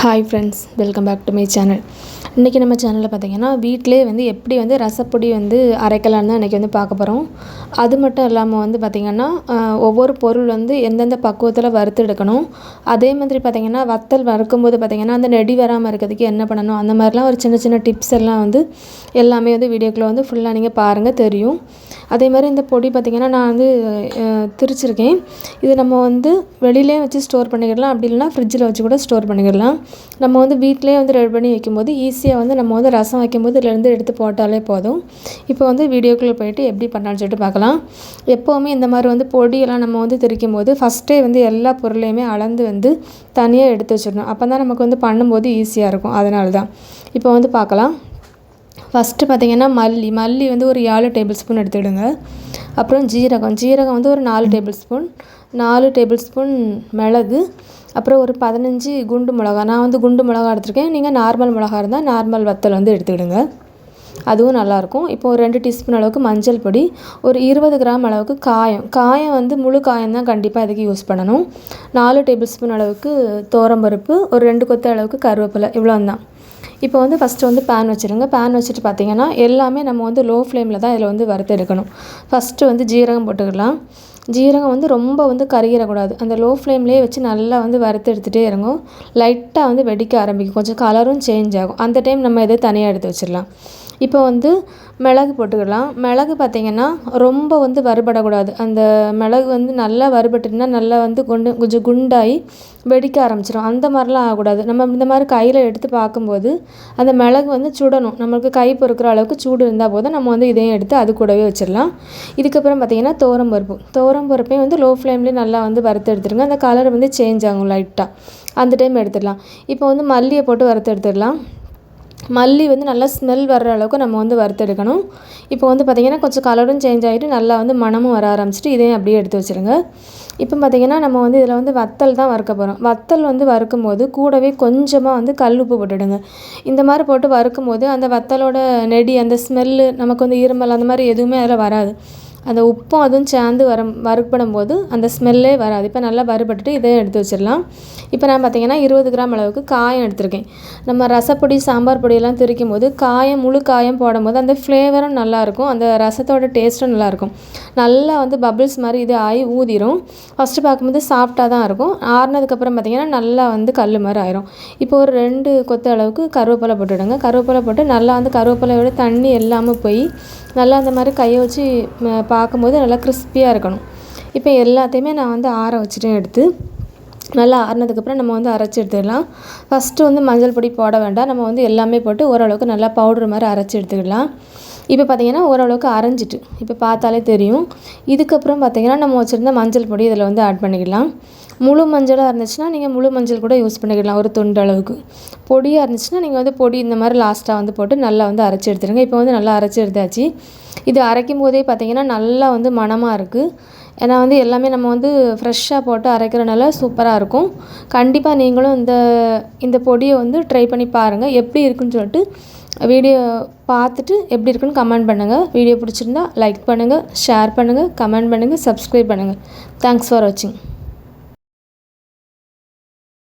Hi friends welcome back to my channel இன்றைக்கி நம்ம சேனலில் பார்த்திங்கன்னா வீட்டிலே வந்து எப்படி வந்து ரசப்பொடி வந்து அரைக்கலான்னு தான் இன்றைக்கி வந்து பார்க்க போகிறோம் அது மட்டும் இல்லாமல் வந்து பார்த்திங்கன்னா ஒவ்வொரு பொருள் வந்து எந்தெந்த பக்குவத்தில் வறுத்து எடுக்கணும். அதே மாதிரி பார்த்திங்கன்னா வத்தல் வறுக்கும்போது பார்த்திங்கன்னா அந்த நெடி வராமல் இருக்கிறதுக்கு என்ன பண்ணணும்? அந்த மாதிரிலாம் ஒரு சின்ன சின்ன டிப்ஸ் எல்லாம் வந்து எல்லாமே வந்து வீடியோக்குள்ளே வந்து ஃபுல்லாக நீங்கள் பாருங்கள் தெரியும். அதே மாதிரி இந்த பொடி பார்த்திங்கன்னா நான் வந்து திரிச்சிருக்கேன். இது நம்ம வந்து வெளியிலே வச்சு ஸ்டோர் பண்ணிக்கிடலாம். அப்படி இல்லைனா ஃப்ரிட்ஜில் வச்சு கூட ஸ்டோர் பண்ணிக்கிடலாம். நம்ம வந்து வீட்டிலே வந்து ரெடி பண்ணி வைக்கும்போது ஈஸியாக வந்து நம்ம வந்து ரசம் வைக்கும்போது இதிலேருந்து எடுத்து போட்டாலே போதும். இப்போ வந்து வீடியோக்குள்ளே போயிட்டு எப்படி பண்ணான்னு சொல்லிட்டு பார்க்கலாம். எப்போவுமே இந்த மாதிரி வந்து பொடியெல்லாம் நம்ம வந்து திரிக்கும் போது ஃபஸ்ட்டே வந்து எல்லா பொருளையுமே அளந்து வந்து தனியாக எடுத்து வச்சிடணும். அப்போ தான் நமக்கு வந்து பண்ணும்போது ஈஸியாக இருக்கும். அதனால தான் இப்போ வந்து பார்க்கலாம். ஃபஸ்ட்டு பார்த்திங்கன்னா மல்லி. மல்லி வந்து ஒரு ஏழு டேபிள் ஸ்பூன் எடுத்துவிடுங்க அப்புறம் ஜீரகம். ஜீரகம் வந்து ஒரு நாலு டேபிள் ஸ்பூன் நாலு டேபிள் ஸ்பூன் மிளகு அப்புறம் ஒரு பதினஞ்சு குண்டு மிளகா. நான் வந்து குண்டு மிளகா எடுத்திருக்கேன். நீங்கள் நார்மல் மிளகா இருந்தால் நார்மல் வத்தல் வந்து எடுத்துக்கிடுங்க. அதுவும் நல்லாயிருக்கும். இப்போ ஒரு ரெண்டு டீஸ்பூன் அளவுக்கு மஞ்சள் பொடி ஒரு இருபது கிராம் அளவுக்கு காயம். காயம் வந்து முழு காயம் தான் கண்டிப்பாக இதுக்கு யூஸ் பண்ணணும். நாலு டேபிள் ஸ்பூன் அளவுக்கு தோரம்பருப்பு ஒரு ரெண்டு கொத்து அளவுக்கு கருவேப்பிலை இவ்வளோ தான் இப்போ வந்து ஃபஸ்ட்டு வந்து பேன் வச்சுருங்க. பேன் வச்சுட்டு பார்த்தீங்கன்னா எல்லாமே நம்ம வந்து லோ ஃப்ளேமில் தான் இதில் வந்து வறுத்து எடுக்கணும். ஃபஸ்ட்டு வந்து ஜீரகம் போட்டுக்கலாம். ஜீரகம் வந்து ரொம்ப வந்து கருகிடக்கூடாது. அந்த லோ ஃப்ளேம்லேயே வச்சு நல்லா வந்து வறுத்து எடுத்துகிட்டே இறங்கும். லைட்டாக வந்து வெடிக்க ஆரம்பிக்கும். கொஞ்சம் கலரும் சேஞ்ச் ஆகும். அந்த டைம் நம்ம இதை தனியாக எடுத்து வச்சிடலாம். இப்போ வந்து மிளகு போட்டுக்கலாம். மிளகு பார்த்திங்கன்னா ரொம்ப வந்து வறுபடக்கூடாது. அந்த மிளகு வந்து நல்லா வறுபட்டுனா நல்லா வந்து குண்டு கொஞ்சம் குண்டாகி வெடிக்க ஆரம்பிச்சிடும் அந்த மாதிரிலாம் ஆகக்கூடாது. நம்ம இந்த மாதிரி கையில் எடுத்து பார்க்கும்போது அந்த மிளகு வந்து சுடணும். நம்மளுக்கு கை பொறுக்கிற அளவுக்கு சூடு இருந்தால் போதும். நம்ம வந்து இதையும் எடுத்து அது கூடவே வச்சிடலாம். இதுக்கப்புறம் பார்த்திங்கன்னா தோரம் பருப்பு. தோரம் பருப்பையும் வந்து லோ ஃப்ளேம்லேயே நல்லா வந்து வறுத்து எடுத்துருங்க அந்த கலர் வந்து சேஞ்ச் ஆகும் லைட்டாக அந்த டைம் எடுத்துடலாம். இப்போ வந்து மல்லியை போட்டு வறுத்து எடுத்துடலாம். மல்லி வந்து நல்லா ஸ்மெல் வர்ற அளவுக்கு நம்ம வந்து வறுத்தெடுக்கணும். இப்போ வந்து பார்த்திங்கன்னா கொஞ்சம் கலரும் சேஞ்ச் ஆகிட்டு நல்லா வந்து மனமும் வர ஆரம்பிச்சிட்டு இதையும் அப்படியே எடுத்து வச்சுருங்க. இப்போ பார்த்திங்கன்னா நம்ம வந்து இதில் வந்து வத்தல் தான் வறுக்க போகிறோம் வத்தல் வந்து வறுக்கும் போது கூடவே கொஞ்சமாக வந்து கல் உப்பு போட்டுடுங்க. இந்த மாதிரி போட்டு வறுக்கும் போது அந்த வத்தலோட நெடி அந்த ஸ்மெல்லு நமக்கு வந்து இருமல் அந்த மாதிரி எதுவுமே அதில் வராது. அந்த உப்பும் அதுவும் சேர்ந்து வர வறுப்படும் போது அந்த ஸ்மெல்லே வராது. இப்போ நல்லா வறுபட்டுட்டு இதையும் எடுத்து வச்சிடலாம். இப்போ நான் பார்த்திங்கன்னா இருபது கிராம் அளவுக்கு காயம் எடுத்திருக்கேன். நம்ம ரசப்பொடி சாம்பார் பொடியெல்லாம் திரிக்கும் போது காயம் முழு காயம் போடும்போது அந்த ஃப்ளேவரும் நல்லாயிருக்கும் அந்த ரசத்தோட டேஸ்ட்டும் நல்லாயிருக்கும் நல்லா வந்து பபிள்ஸ் மாதிரி இது ஆகி ஊதிரும். ஃபஸ்ட்டு பார்க்கும்போது சாஃப்டாக தான் இருக்கும். ஆறுனதுக்கப்புறம் பார்த்திங்கன்னா நல்லா வந்து கல் மாதிரி ஆயிரும். இப்போ ஒரு ரெண்டு கொத்து அளவுக்கு கருவேப்பிலை போட்டுவிடுங்க கருவேப்பிலை போட்டு நல்லா வந்து கருவேப்பிலையோட தண்ணி எல்லாமே போய் நல்லா அந்த மாதிரி கையை வச்சு பார்க்கும்போது நல்லா கிறிஸ்பியாக இருக்கணும். இப்போ எல்லாத்தையுமே நான் வந்து ஆற வச்சுட்டேன் எடுத்து. நல்லா ஆறினதுக்கப்புறம் நம்ம வந்து அரைச்சி எடுத்துக்கலாம் ஃபஸ்ட்டு வந்து மஞ்சள் பொடி போட வேண்டாம். நம்ம வந்து எல்லாமே போட்டு ஓரளவுக்கு நல்லா பவுட்ரு மாதிரி அரைச்சி எடுத்துக்கலாம். இப்போ பார்த்திங்கன்னா ஓரளவுக்கு அரைஞ்சிட்டு இப்போ பார்த்தாலே தெரியும். இதுக்கப்புறம் பார்த்திங்கன்னா நம்ம வச்சுருந்த மஞ்சள் பொடி இதில் வந்து ஆட் பண்ணிக்கலாம். முழு மஞ்சளாக இருந்துச்சுன்னா நீங்கள் முழு மஞ்சள் கூட யூஸ் பண்ணிக்கலாம் ஒரு துண்டு அளவுக்கு. பொடியாக இருந்துச்சுன்னா நீங்கள் வந்து பொடி இந்த மாதிரி லாஸ்ட்டாக வந்து போட்டு நல்லா வந்து அரைச்சி எடுத்துருங்க. இப்போ வந்து நல்லா அரைச்சி எடுத்தாச்சு. இது அரைக்கும் போதே பார்த்திங்கன்னா நல்லா வந்து மணமாக இருக்குது ஏன்னா வந்து எல்லாமே நம்ம வந்து ஃப்ரெஷ்ஷாக போட்டு அரைக்கிறனால சூப்பராக இருக்கும். கண்டிப்பாக நீங்களும் இந்த இந்த பொடியை வந்து ட்ரை பண்ணி பாருங்கள் எப்படி இருக்குன்னு சொல்லிட்டு வீடியோ பார்த்துட்டு எப்படி இருக்குன்னு கமெண்ட் பண்ணுங்கள் வீடியோ பிடிச்சிருந்தா லைக் பண்ணுங்கள் ஷேர் பண்ணுங்கள் கமெண்ட் பண்ணுங்கள் சப்ஸ்கிரைப் பண்ணுங்கள் தேங்க்ஸ் ஃபார் வாட்சிங்